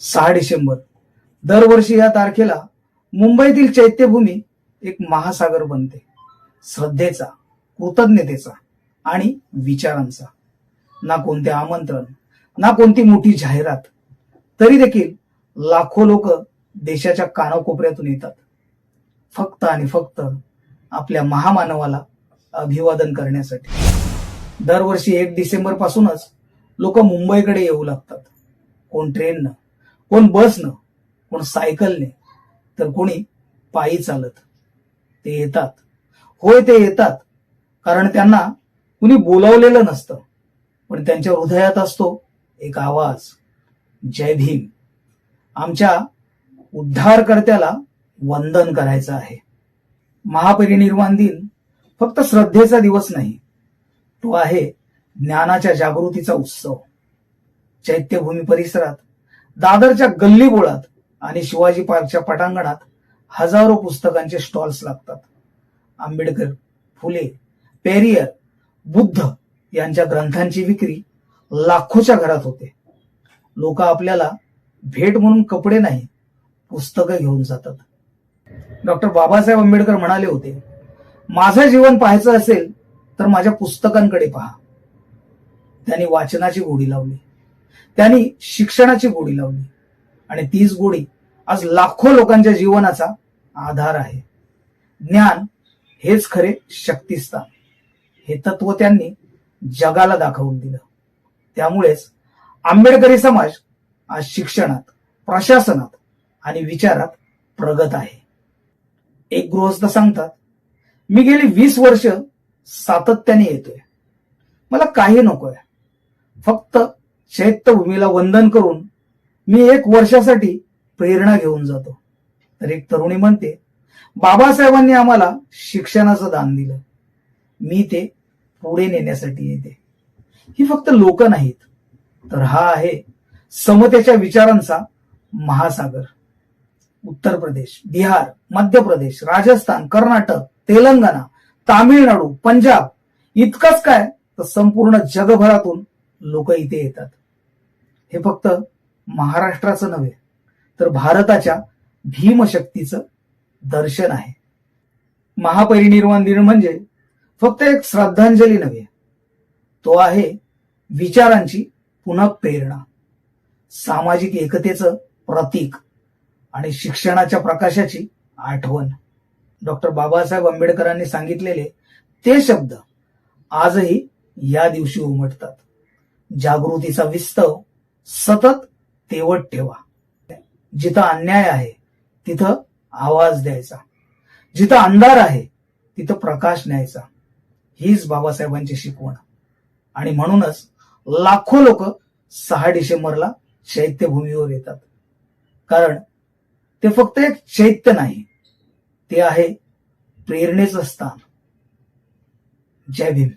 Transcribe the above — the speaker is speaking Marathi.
सहा डिसेंबर दरवर्षी या तारखेला मुंबईतील चैत्यभूमी एक महासागर बनते. श्रद्धेचा कृतज्ञतेचा आणि विचारांचा. ना कोणते आमंत्रण ना कोणती मोठी जाहिरात तरी देखील लाखो लोक देशाच्या कानाकोपऱ्यातून येतात. फक्त आणि फक्त आपल्या महामानवाला अभिवादन करण्यासाठी. दरवर्षी एक डिसेंबर पासूनच लोक मुंबईकडे येऊ लागतात. कोण ट्रेननं कोण बसनं कोण सायकलने तर कोणी पायी चालत. ते येतात. होय ते येतात. कारण त्यांना कुणी बोलावलेलं नसतं. पण त्यांच्या हृदयात असतो एक आवाज. जय भीम. आमच्या उद्धारकर्त्याला वंदन करायचं आहे. महापरिनिर्वाण दिन फक्त श्रद्धेचा दिवस नाही. तो आहे ज्ञानाच्या जागृतीचा उत्सव. चैत्यभूमी परिसरात दादरच्या गल्ली बोळात आणि शिवाजी पार्कच्या पटांगणात हजारो पुस्तकांचे स्टॉल्स लागतात. आंबेडकर फुले पेरियर बुद्ध यांच्या ग्रंथांची विक्री लाखोच्या घरात होते. लोक आपल्याला भेट म्हणून कपडे नाही पुस्तकं घेऊन जातात. डॉक्टर बाबासाहेब आंबेडकर म्हणाले होते माझं जीवन पाहायचं असेल तर माझ्या पुस्तकांकडे पहा. त्यांनी वाचनाची गोडी लावली. त्यांनी शिक्षणाची गोडी लावली. आणि तीच गोडी आज लाखो लोकांच्या जीवनाचा आधार आहे. ज्ञान हेच खरे शक्तिस्थान. हे तत्व त्यांनी जगाला दाखवून दिलं. त्यामुळेच आंबेडकरी समाज आज शिक्षणात प्रशासनात आणि विचारात प्रगत आहे. एक गृहस्थ सांगतात मी गेली वीस वर्ष सातत्याने येतोय. मला काही नकोय. फक्त चैत्यभूमीला वंदन करून मी एक वर्षासाठी प्रेरणा घेऊन जातो. तर एक तरुणी म्हणते बाबासाहेबांनी आम्हाला शिक्षणाचं दान दिलं. मी ते पुढे नेण्यासाठी येते. ही फक्त लोक नाहीत तर हा आहे समतेच्या विचारांचा महासागर. उत्तर प्रदेश बिहार मध्य प्रदेश राजस्थान कर्नाटक तेलंगणा तामिळनाडू पंजाब इतकंच काय तर संपूर्ण जगभरातून लोक इथे येतात. हे फक्त महाराष्ट्राचं नव्हे तर भारताच्या भीमशक्तीचं दर्शन आहे. महापरिनिर्वाण दिन म्हणजे फक्त एक श्रद्धांजली नव्हे तो आहे विचारांची पुन्हा प्रेरणा. सामाजिक एकतेचं प्रतीक आणि शिक्षणाच्या प्रकाशाची आठवण. डॉक्टर बाबासाहेब आंबेडकरांनी सांगितलेले ते शब्द आजही या दिवशी उमटतात. जागृतीचा विस्तव सतत तेवट ठेवा. जिथं अन्याय आहे तिथं आवाज द्यायचा. जिथं अंधार आहे तिथं प्रकाश न्यायचा. हीच बाबासाहेबांची शिकवण. आणि म्हणूनच लाखो लोक सहा डिसेंबरला चैत्यभूमीवर येतात. कारण ते फक्त एक चैत्य नाही ते आहे प्रेरणेचं स्थान. जय भीम.